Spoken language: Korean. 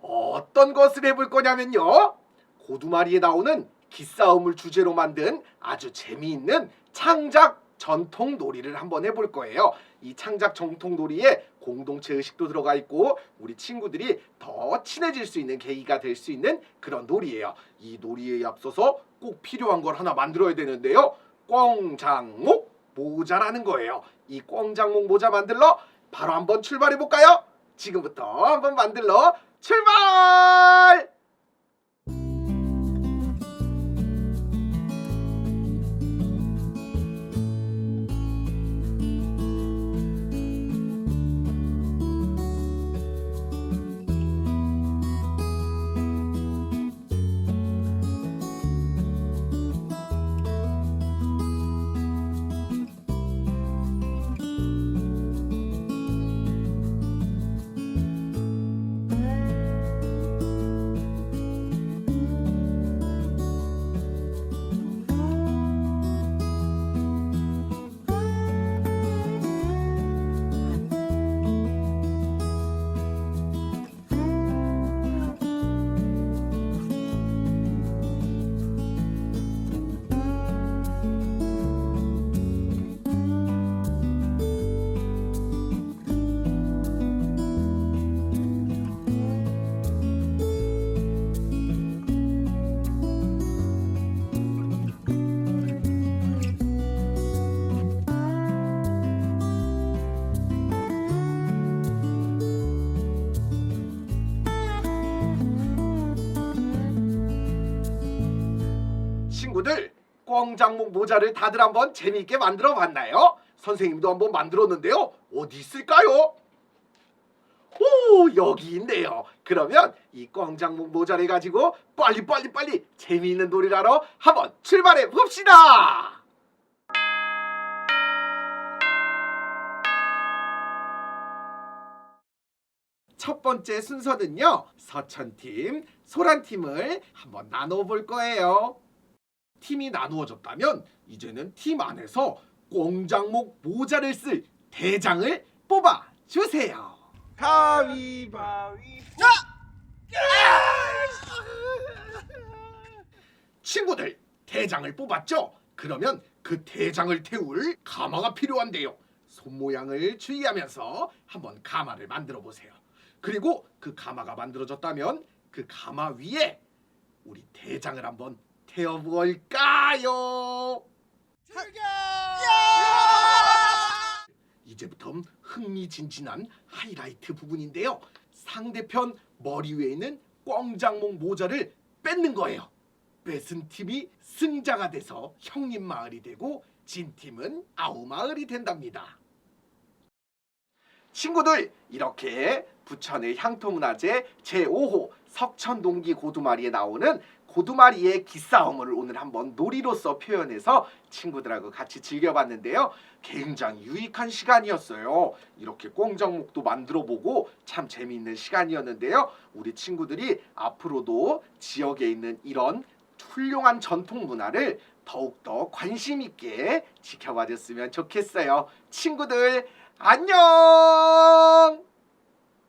어떤 것을 해볼 거냐면요. 고두마리에 나오는 기싸움을 주제로 만든 아주 재미있는 창작 전통 놀이를 한번 해볼 거예요. 이 창작 전통 놀이에 공동체 의식도 들어가 있고 우리 친구들이 더 친해질 수 있는 계기가 될 수 있는 그런 놀이예요. 이 놀이에 앞서서 꼭 필요한 걸 하나 만들어야 되는데요. 꽝장목 모자라는 거예요. 이 꽝장목 모자 만들러 바로 한번 출발해 볼까요? 지금부터 한번 만들러 출발! 친구들 꽝장목 모자를 다들 한번 재미있게 만들어 봤나요? 선생님도 한번 만들었는데요. 어디 있을까요? 오 여기 있네요. 그러면 이 꽝장목 모자를 가지고 빨리 빨리 빨리 재미있는 놀이를 하러 한번 출발해 봅시다. 첫 번째 순서는요. 서천팀, 소란팀을 한번 나눠 볼 거예요. 팀이 나누어졌다면 이제는 팀 안에서 꽁장목 모자를 쓸 대장을 뽑아 주세요. 가위바위 친구들 대장을 뽑았죠? 그러면 그 대장을 태울 가마가 필요한데요. 손 모양을 주의하면서 한번 가마를 만들어 보세요. 그리고 그 가마가 만들어졌다면 그 가마 위에 우리 대장을 한번 태워볼까요? 이제부터 흥미진진한 하이라이트 부분인데요. 상대편 머리 위에 있는 꽝장목 모자를 뺏는 거예요. 뺏은 팀이 승자가 돼서 형님 마을이 되고 진 팀은 아우 마을이 된답니다. 친구들 이렇게 부천의 향토문화재 제5호 석천동기 고두마리에 나오는 고두마리의 기싸움을 오늘 한번 놀이로서 표현해서 친구들하고 같이 즐겨봤는데요. 굉장히 유익한 시간이었어요. 이렇게 꽁정목도 만들어보고 참 재미있는 시간이었는데요. 우리 친구들이 앞으로도 지역에 있는 이런 훌륭한 전통 문화를 더욱더 관심 있게 지켜봐줬으면 좋겠어요. 친구들 안녕!